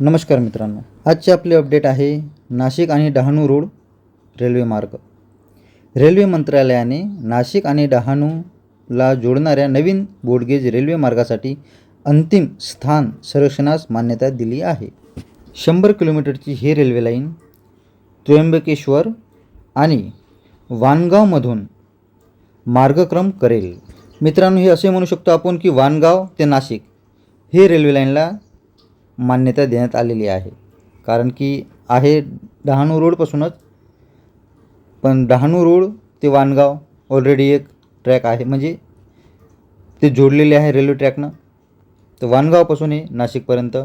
नमस्कार मित्रांनो आजचे आपले अपडेट आहे नाशिक आणि डहाणू रोड रेल्वे मार्ग. रेल्वे मंत्रालयाने नाशिक आणि डहाणूला जोडणाऱ्या नवीन बोडगेज रेल्वे मार्गासाठी अंतिम स्थान संरक्षणास मान्यता दिली आहे. शंभर किलोमीटरची ही रेल्वे लाईन त्र्यंबकेश्वर आणि वानगावमधून मार्गक्रम करेल. मित्रांनो हे असे म्हणू शकतो आपण की वानगाव ते नाशिक हे रेल्वे लाईनला मान्यता देण्यात आलेली आहे. कारण की आहे डहाणू रोडपासूनच पण डहाणू रोड ते वानगाव ऑलरेडी एक ट्रॅक आहे. म्हणजे ते जोडलेले आहे रेल्वे ट्रॅकनं तर वानगावपासून हे नाशिकपर्यंत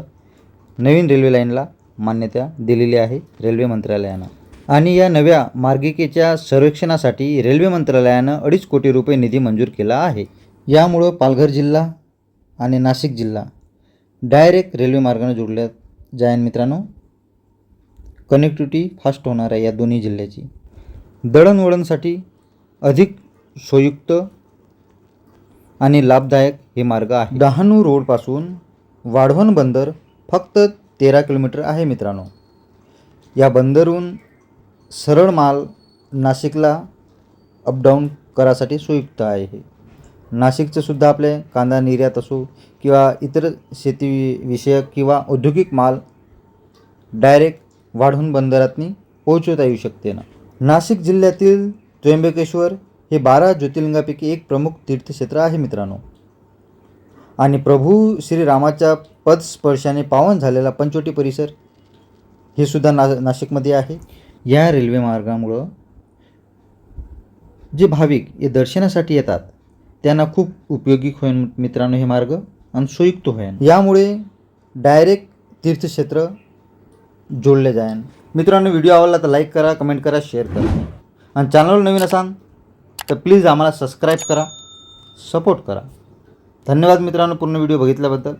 नवीन रेल्वे लाईनला मान्यता दिलेली आहे रेल्वे मंत्रालयानं. आणि या नव्या मार्गिकेच्या संरक्षणासाठी रेल्वे मंत्रालयानं अडीच कोटी रुपये निधी मंजूर केला आहे. यामुळं पालघर जिल्हा आणि नाशिक जिल्हा डायरेक्ट रेल्वे मार्गाने जोडल्या जायन मित्रांनो कनेक्टिव्हिटी फास्ट होणार आहे या दोन्ही जिल्ह्याची. दळणवळणसाठी अधिक सोयुक्त आणि लाभदायक हे मार्ग आहे. डहाणू रोडपासून वाढवण बंदर फक्त तेरा किलोमीटर आहे मित्रांनो. या बंदरहून सरळ माल नाशिकला अपडाऊन करासाठी सोयुक्त आहे. हे नाशिकचं सुद्धा आपले कांदा निर्यात असो किंवा इतर शेती विषयक किंवा औद्योगिक माल डायरेक्ट वाढवून बंदरातनी पोहोचवता येऊ शकते ना. नाशिक जिल्ह्यातील त्र्यंबकेश्वर हे बारा ज्योतिर्लिंगापैकी एक प्रमुख तीर्थक्षेत्र आहे मित्रांनो. आणि प्रभू श्रीरामाच्या पदस्पर्शाने पावन झालेला पंचवटी परिसर हे सुद्धा ना नाशिकमध्ये आहे. या रेल्वे मार्गामुळं जे भाविक हे दर्शनासाठी येतात त्यांना खूप उपयोगी होईल मित्रांनो हे मार्ग आणि सोयुक्त होईल यामुळे डायरेक्ट तीर्थक्षेत्र जोडले जाईन. मित्रांनो व्हिडिओ आवडला तर लाईक करा कमेंट करा शेअर करा. आणि चॅनलवर नवीन असाल तर प्लीज आम्हाला सबस्क्राईब करा सपोर्ट करा. धन्यवाद मित्रांनो पूर्ण व्हिडिओ बघितल्याबद्दल.